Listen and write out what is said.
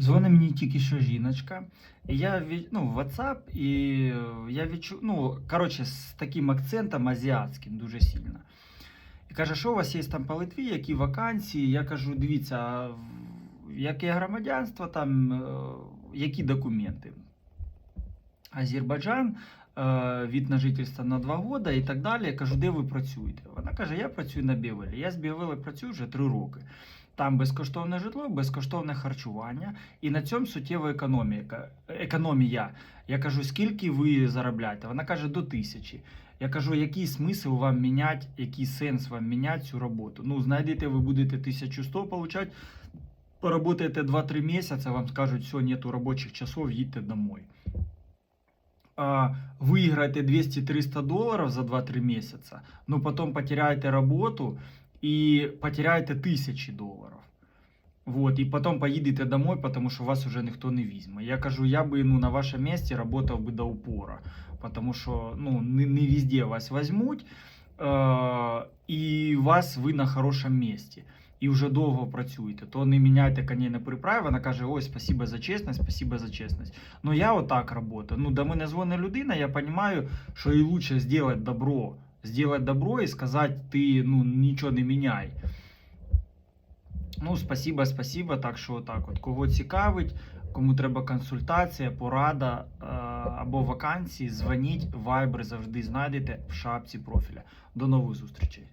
Дзвонить мені тільки що жіночка. І я від, ну, WhatsApp, і е, я відчув, ну, коротше, з таким акцентом азіатським дуже сильно. І каже, що у вас є там по Литві, які вакансії? Я кажу, дивіться, яке громадянство там, е, які документи? Азербайджан, е, від на жительство на 2 года і так далі. Я кажу, де ви працюєте? Вона каже, я працюю на Бєвелі. Я з Бєвелі працюю вже 3 роки. Там безкоштовне житло, безкоштовне харчування, і на цьому суттєва економіка, економія. Я кажу, скільки ви заробляєте? Вона каже, до тисячі. Я кажу, який смисл вам міняти, який сенс вам міняти цю роботу? Ну, знайдете, ви будете 1100 получати, поработаєте 2-3 місяці, вам скажуть, все, нету робочих часов, їдьте домой. Выиграете 200-300 долларов за 2-3 месяца, но потом потеряете работу и потеряете тысячи долларов. Вот, и потом поїдете домой, потому що вас уже ніхто не візьме. Я кажу, я би ну, на вашому місці работав би до упора, потому що ну, не, не везде вас возьмуть, е, і вас ви на хорошому місці. І вже довго працюєте, то не міняйте коней на приправі. Вона каже: ой, спасибо за чесність, спасибо за чесність. Ну я отак працюю. Ну, до мене дзвонить людина, я розумію, що і лучше зробити добро. Зробити добро і сказати, ти ну, нічого не міняй. Ну, спасибо, спасибо. Так що так, от кого цікавить, кому треба консультація, порада е, або вакансії, дзвоніть, вайбер завжди знайдете в шапці профіля. До нових зустрічей.